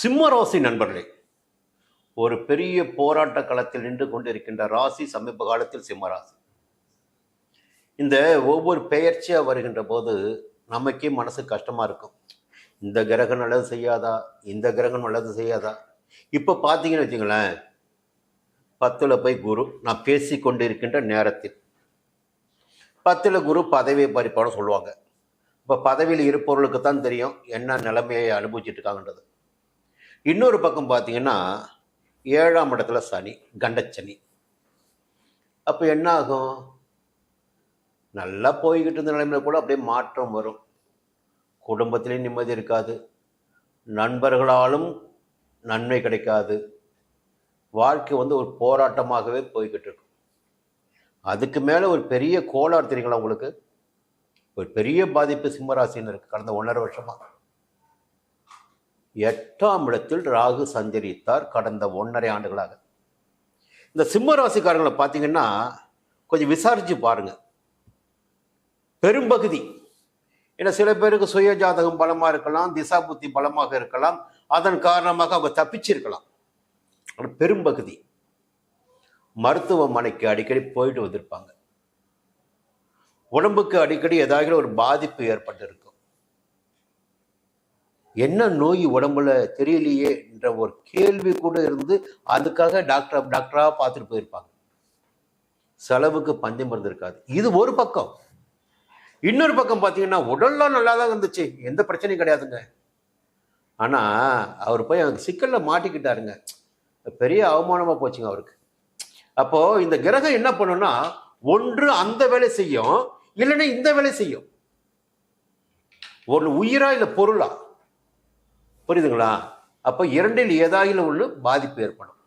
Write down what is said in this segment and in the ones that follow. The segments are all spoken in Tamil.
சிம்ம ராசி நண்பர்களே ஒரு பெரிய போராட்ட களத்தில் நின்று கொண்டிருக்கின்ற ராசி சமீப காலத்தில் சிம்ம ராசி இந்த ஒவ்வொரு பெயர்ச்சியாக வருகின்ற போது நமக்கே மனசு கஷ்டமாக இருக்கும். இந்த கிரகம் நல்லது செய்யாதா? இந்த கிரகம் நல்லது செய்யாதா? இப்போ பார்த்தீங்கன்னு வச்சுங்களேன் பத்தில் போய் குரு நான் பேசி கொண்டிருக்கின்ற நேரத்தில். பத்தில் குரு பதவியை பறிப்பான்னு சொல்லுவாங்க. இப்போ பதவியில் இருப்பவர்களுக்கு தான் தெரியும் என்ன நிலைமையை அனுபவிச்சுட்டு இருக்காங்கன்றது. இன்னொரு பக்கம் பார்த்தீங்கன்னா ஏழாம் இடத்துல சனி கண்டச்சனி. அப்போ என்ன ஆகும் நல்லா போய்கிட்டு இருந்த நிலைமையில் கூட அப்படியே மாற்றம் வரும். குடும்பத்திலையும் நிம்மதி இருக்காது. நண்பர்களாலும் நன்மை கிடைக்காது. வாழ்க்கை வந்து ஒரு போராட்டமாகவே போய்கிட்டு இருக்கும். அதுக்கு மேலே ஒரு பெரிய கோளாறு தெரியுங்களா உங்களுக்கு? ஒரு பெரிய பாதிப்பு சிம்மராசின்னு இருக்குது கடந்த ஒன்றரை வருஷமாக எட்டாம் இடத்தில் ராகு சஞ்சரித்தார் கடந்த ஒன்றரை ஆண்டுகளாக. இந்த சிம்ம ராசிக்காரங்களை பார்த்தீங்கன்னா கொஞ்சம் விசாரிச்சு பாருங்க. பெரும்பகுதி. ஏன்னா சில பேருக்கு சுய ஜாதகம் பலமாக இருக்கலாம் திசா புத்தி பலமாக இருக்கலாம். அதன் காரணமாக அவங்க தப்பிச்சிருக்கலாம். ஆனால் பெரும்பகுதி. மருத்துவமனைக்கு அடிக்கடி போயிட்டு வந்திருப்பாங்க. உடம்புக்கு அடிக்கடி ஏதாவது ஒரு பாதிப்பு ஏற்பட்டிருக்கும். என்ன நோய் உடம்புல தெரியலையே என்ற ஒரு கேள்வி கூட இருந்து அதுக்காக டாக்டர் டாக்டராக பார்த்துட்டு போயிருப்பாங்க. செலவுக்கு பஞ்சம் இருந்திருக்காது இது ஒரு பக்கம். இன்னொரு பக்கம் பார்த்தீங்கன்னா உடல்லாம் நல்லா தான் இருந்துச்சு. எந்த பிரச்சனையும் கிடையாதுங்க. ஆனால் அவர் போய் அவங்க சிக்கலில் மாட்டிக்கிட்டாருங்க. பெரிய அவமானமாக போச்சுங்க அவருக்கு. அப்போது இந்த கிரகம் என்ன பண்ணுன்னா ஒன்று அந்த வேலை செய்யும் இல்லைன்னா இந்த வேலை செய்யும். ஒன்று உயிரா இல்லை பொருளா? புரியுதுங்களா? அப்போ இரண்டில் ஏதாயிலும் ஒன்று பாதிப்பு ஏற்படும்.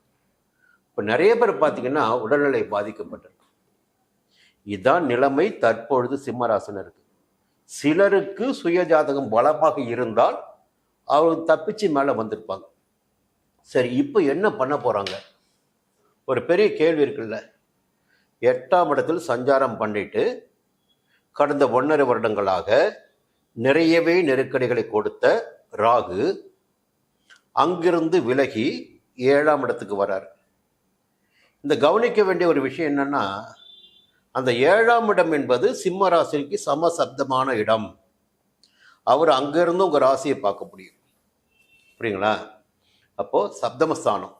இப்போ நிறைய பேர் பார்த்தீங்கன்னா உடல்நிலை பாதிக்கப்பட்டிருக்கு. இதுதான் நிலைமை தற்பொழுது சிம்மராசனருக்கு. சிலருக்கு சுயஜாதகம் பலமாக இருந்தால் அவங்க தப்பிச்சு மேலே வந்திருப்பாங்க. சரி இப்போ என்ன பண்ண போகிறாங்க ஒரு பெரிய கேள்வி இருக்குல்ல. எட்டாம் இடத்தில் சஞ்சாரம் பண்ணிட்டு கடந்த ஒன்றரை வருடங்களாக நிறையவே நெருக்கடிகளை கொடுத்த ராகு அங்கிருந்து விலகி ஏழாம் இடத்துக்கு வரார். இந்த கவனிக்க வேண்டிய ஒரு விஷயம் என்னன்னா அந்த ஏழாம் இடம் என்பது சிம்ம ராசிக்கு சமசப்தமான இடம். அவர் அங்கிருந்து உங்கள் ராசியை பார்க்க முடியும். புரியுங்களா? அப்போது சப்தமஸ்தானம்.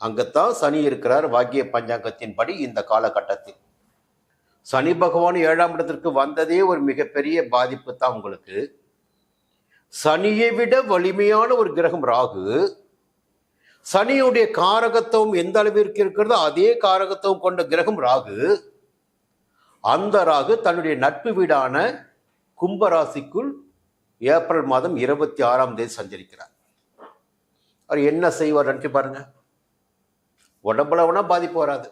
அங்கத்தான் சனி இருக்கிறார் வாக்கிய பஞ்சாங்கத்தின்படி இந்த காலகட்டத்தில். சனி பகவான் ஏழாம் இடத்திற்கு வந்ததே ஒரு மிகப்பெரிய பாதிப்பு தான் உங்களுக்கு. சனியை விட வலிமையான ஒரு கிரகம் ராகு சனியுடைய காரகத்துவம் எந்த அளவிற்கு இருக்கிறதோ அதே காரகத்துவம் கொண்ட கிரகம் ராகு அந்த ராகு தன்னுடைய நட்பு வீடான கும்பராசிக்குள் ஏப்ரல் மாதம் இருபத்தி ஆறாம் தேதி சஞ்சரிக்கிறார். அவர் என்ன செய்வார் நினைச்சு பாருங்க. உடம்புல வேணா பாதிப்பு வராது.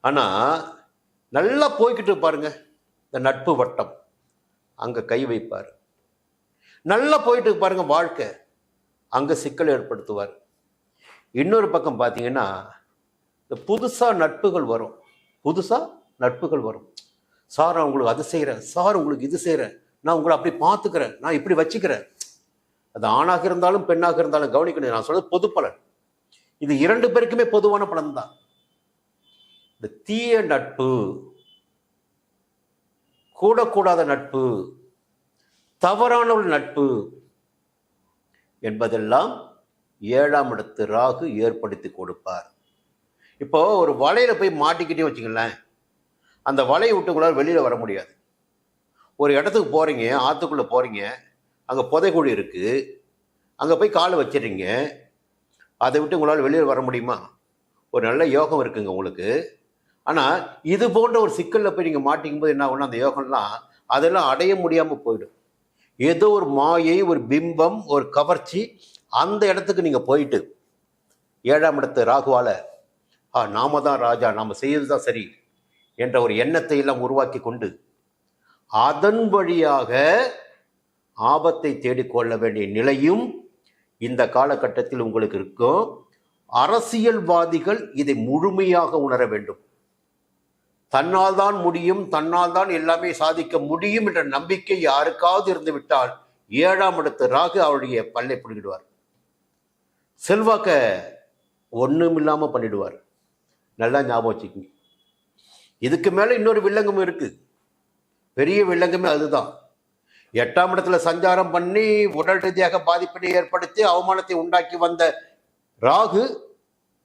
ஆனால் நல்லா போய்கிட்டு பாருங்க. இந்த நட்பு வட்டம். அங்கே கை வைப்பார். நல்லா போயிட்டு பாருங்க வாழ்க்கை. அங்கே சிக்கல் ஏற்படுத்துவார். இன்னொரு பக்கம் பார்த்தீங்கன்னா இந்த புதுசாக நட்புகள் வரும். புதுசாக நட்புகள் வரும். சார் நான் உங்களுக்கு அது செய்கிறேன் சார் உங்களுக்கு இது செய்கிறேன் நான் உங்களை அப்படி பார்த்துக்கிறேன். நான் இப்படி வச்சுக்கிறேன். அது ஆணாக இருந்தாலும் பெண்ணாக இருந்தாலும் கவனிக்கணும். நான் சொல்றது பொது பலன். இது இரண்டு பேருக்குமே பொதுவான பலன் தான் இந்த தீய நட்பு கூடக்கூடாத நட்பு தவறான ஒரு நட்பு என்பதெல்லாம் ஏழாம் இடத்து ராகு ஏற்படுத்தி கொடுப்பார். இப்போ ஒரு வலையில போய் மாட்டிக்கிட்டே வச்சுக்கலேன் அந்த வலையை விட்டுக்குள்ளார வெளியில் வர முடியாது. ஒரு இடத்துக்கு போகிறீங்க ஆற்றுக்குள்ளே போகிறீங்க அங்கே புதைக்குழி இருக்குது அங்கே போய் காலை வச்சிடுறீங்க அதை விட்டு உங்களால் வெளியில் வர முடியுமா? ஒரு நல்ல யோகம் இருக்குங்க உங்களுக்கு. ஆனால் இது போன்ற ஒரு சிக்கலில் போய் நீங்கள் மாட்டிக்கும் போது என்ன ஆகும்னா அந்த யோகம்லாம் அதெல்லாம் அடைய முடியாமல் போயிடும். ஏதோ ஒரு மாயை ஒரு பிம்பம் ஒரு கவர்ச்சி அந்த இடத்துக்கு நீங்கள் போயிட்டு ஏழாம் இடத்து ராகுவால ஆ நாம தான் ராஜா நாம் செய்யறது தான் சரி என்ற ஒரு எண்ணத்தை எல்லாம் உருவாக்கி கொண்டு அதன் வழியாக ஆபத்தை தேடிக்கொள்ள வேண்டிய நிலையும் இந்த காலகட்டத்தில் உங்களுக்கு இருக்கும். அரசியல்வாதிகள் இதை முழுமையாக உணர வேண்டும். தன்னால் தான் முடியும் தன்னால் தான் எல்லாமே சாதிக்க முடியும் என்ற நம்பிக்கை யாருக்காவது இருந்து விட்டால் ஏழாம் இடத்து ராகு அவருடைய பல்லை பிடிக்கிடுவார் செல்வாக்க ஒன்றும் இல்லாமல் பண்ணிடுவார். நல்லா ஞாபகம் வச்சுக்கோங்க. இதுக்கு மேலே இன்னொரு வில்லங்கம் இருக்குது பெரிய வில்லங்கமே அதுதான். எட்டாம் இடத்துல சஞ்சாரம் பண்ணி உடல் ரீதியாக பாதிப்பினை ஏற்படுத்தி அவமானத்தை உண்டாக்கி வந்த ராகு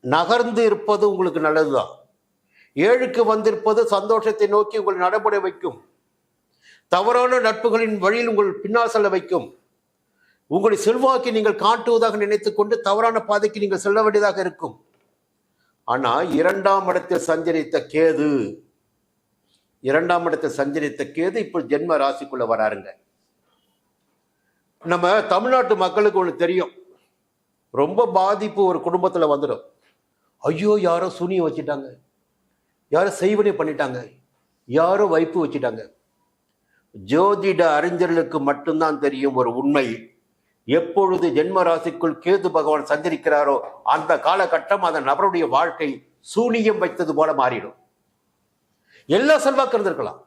நகர்ந்து இருப்பது உங்களுக்கு நல்லதுதான். ஏழுக்கு வந்திருப்பது சந்தோஷத்தை நோக்கி உங்களை நடைமுறை வைக்கும். தவறான நட்புகளின் வழியில் உங்கள் பின்னால் செல்ல வைக்கும். உங்களை செல்வாக்கை நீங்கள் காட்டுவதாக நினைத்துக் கொண்டு தவறான பாதைக்கு நீங்கள் செல்ல வேண்டியதாக இருக்கும். ஆனா இரண்டாம் இடத்தில் சஞ்சரித்த கேது இரண்டாம் இடத்தில் சஞ்சரித்த கேது இப்போ ஜென்ம ராசிக்குள்ள வராருங்க. நம்ம தமிழ்நாட்டு மக்களுக்கு ஒன்று தெரியும். ரொம்ப பாதிப்பு ஒரு குடும்பத்தில் வந்துடும். ஐயோ யாரோ சுனியை வச்சுட்டாங்க. யாரோ செய்வனே பண்ணிட்டாங்க. யாரோ வைப்பு வச்சுட்டாங்க. ஜோதிட அறிஞர்களுக்கு மட்டும்தான் தெரியும் ஒரு உண்மை. எப்பொழுது ஜென்ம ராசிக்குள் கேது பகவான் சஞ்சரிக்கிறாரோ அந்த காலகட்டம் அந்த நபருடைய வாழ்க்கை சூனியம் வைத்தது போல மாறிடும். எல்லா செல்வாக்கு இருந்திருக்கலாம்.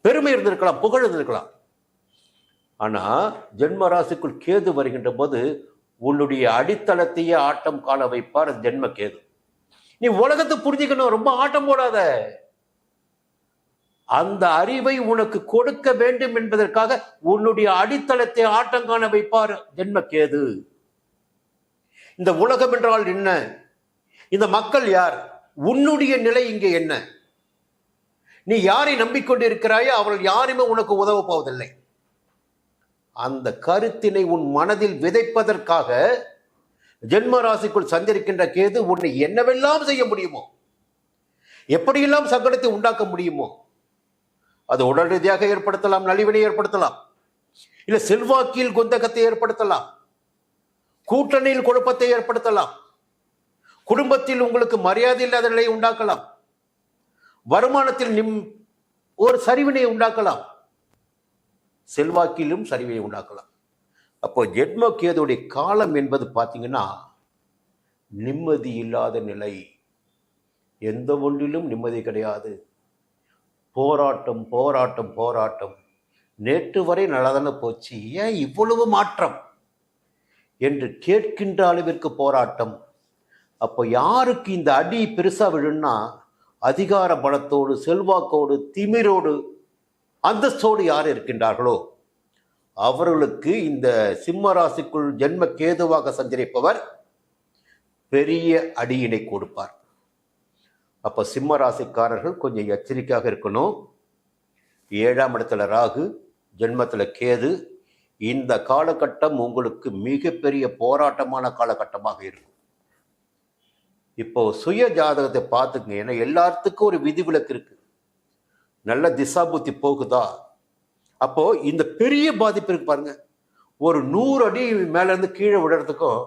பெருமை இருந்திருக்கலாம் புகழ் இருந்திருக்கலாம். ஆனா ஜென்ம ராசிக்குள் கேது வருகின்ற போது உன்னுடைய அடித்தளத்தையே ஆட்டம் காண வைப்பார் ஜென்ம கேது. நீ உலகத்தை புரிஞ்சுக்கணும் ரொம்ப ஆட்டம் போடாத. அந்த அறிவை உனக்கு கொடுக்க வேண்டும் என்பதற்காக உன்னுடைய அடித்தளத்தை ஆட்டம் காண வைப்பார் ஜென்மக்கேது. இந்த உலகம் என்றால் என்ன? இந்த மக்கள் யார்? உன்னுடைய நிலை இங்கே என்ன? நீ யாரை நம்பிக்கொண்டிருக்கிறாயோ அவர்கள் யாருமே உனக்கு உதவ போவதில்லை. அந்த கருத்தினை உன் மனதில் விதைப்பதற்காக ஜென்ம ராசிக்குள் சஞ்சரிக்கின்ற கேது உன்னை என்னவெல்லாம் செய்ய முடியுமோ எப்படியெல்லாம் சங்கடத்தை உண்டாக்க முடியுமோ அது உடல் ரீதியாக ஏற்படுத்தலாம் நலிவினை ஏற்படுத்தலாம். இல்ல செல்வாக்கில் குந்தகத்தை ஏற்படுத்தலாம். கூட்டணியில் குழப்பத்தை ஏற்படுத்தலாம். குடும்பத்தில் உங்களுக்கு மரியாதை இல்லாத நிலையை உண்டாக்கலாம். வருமானத்தில் நிம் ஒரு சரிவினை உண்டாக்கலாம். செல்வாக்கிலும் சரிவினை உண்டாக்கலாம். அப்போ ஜென்ம கேதுடைய காலம் என்பது பார்த்தீங்கன்னா நிம்மதி இல்லாத நிலை. எந்த ஒன்றிலும் நிம்மதி கிடையாது. போராட்டம் போராட்டம் போராட்டம். நேற்று வரை நல்லதான போச்சு. ஏன் இவ்வளவு மாற்றம்? என்று கேட்கின்ற அளவிற்கு போராட்டம். அப்போ யாருக்கு இந்த அடி பெருசாக விழுன்னா அதிகார பலத்தோடு செல்வாக்கோடு திமிரோடு அந்தஸ்தோடு யார் இருக்கின்றார்களோ? அவர்களுக்கு இந்த சிம்ம ராசிக்குள் ஜென்ம கேதுவாக சஞ்சரிப்பவர் பெரிய அடியினை கொடுப்பார். அப்ப சிம்ம ராசிக்காரர்கள் கொஞ்சம் எச்சரிக்கையாக இருக்கணும். ஏழாம் இடத்துல ராகு ஜென்மத்தில் கேது. இந்த காலகட்டம் உங்களுக்கு மிகப்பெரிய போராட்டமான காலகட்டமாக இருக்கும். இப்போ சுய ஜாதகத்தை பார்த்துங்க ஏன்னா எல்லாத்துக்கும் ஒரு விதிவிலக்கு இருக்கு. நல்ல திசா புத்தி போகுதா? அப்போ இந்த பெரிய பாதிப்பு இருக்கு பாருங்க. ஒரு நூறு அடி மேல இருந்து கீழே விழறதுக்கும்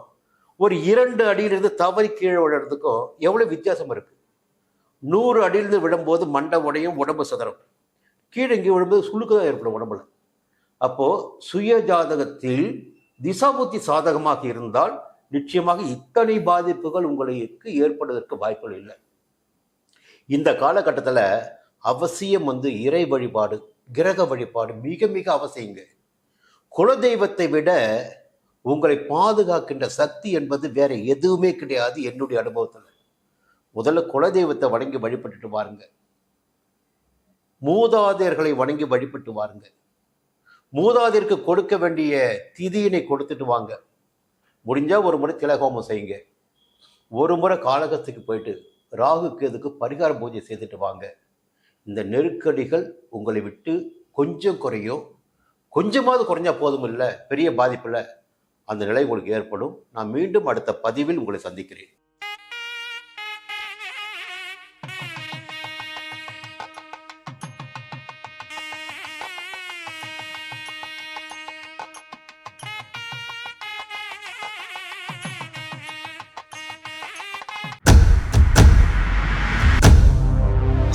ஒரு இரண்டு அடியிலிருந்து தவறி கீழே விழறதுக்கும் எவ்வளவு வித்தியாசம் இருக்கு? நூறு அடியிலிருந்து விடும்போது மண்டை உடையும் உடம்பு சதறம். கீழே இங்கே விழும்போது சுழுக்கு தான் ஏற்படும் உடம்புல. அப்போ சுய ஜாதகத்தில் திசாபுத்தி சாதகமாக இருந்தால் நிச்சயமாக இத்தனை பாதிப்புகள் உங்களுக்கு ஏற்படுவதற்கு வாய்ப்புகள் இல்லை. இந்த காலகட்டத்தில் அவசியம் வந்து இறை வழிபாடு. கிரக வழிபாடு மிக மிக அவசியங்க குலதெய்வத்தை விட உங்களை பாதுகாக்கின்ற சக்தி என்பது வேற எதுவுமே கிடையாது என்னுடைய அனுபவத்தில். முதல்ல குலதெய்வத்தை வணங்கி வழிபட்டுட்டு வாருங்க. மூதாதையர்களை வணங்கி வழிபட்டு வாருங்க. மூதாதையருக்கு கொடுக்க வேண்டிய திதியினை கொடுத்துட்டு வாங்க. முடிஞ்சா ஒரு முறை திலகோமம் செய்யுங்க. ஒரு முறை காலகத்துக்கு போயிட்டு ராகுக்கு இதுக்கு பரிகார பூஜை செய்துட்டு வாங்க. இந்த நெருக்கடிகள் உங்களை விட்டு கொஞ்சம் குறையும். கொஞ்சமாவது குறைஞ்சா போதும் இல்லை பெரிய பாதிப்பில் அந்த நிலை உங்களுக்கு ஏற்படும். நான் மீண்டும் அடுத்த பதிவில் உங்களை சந்திக்கிறேன்.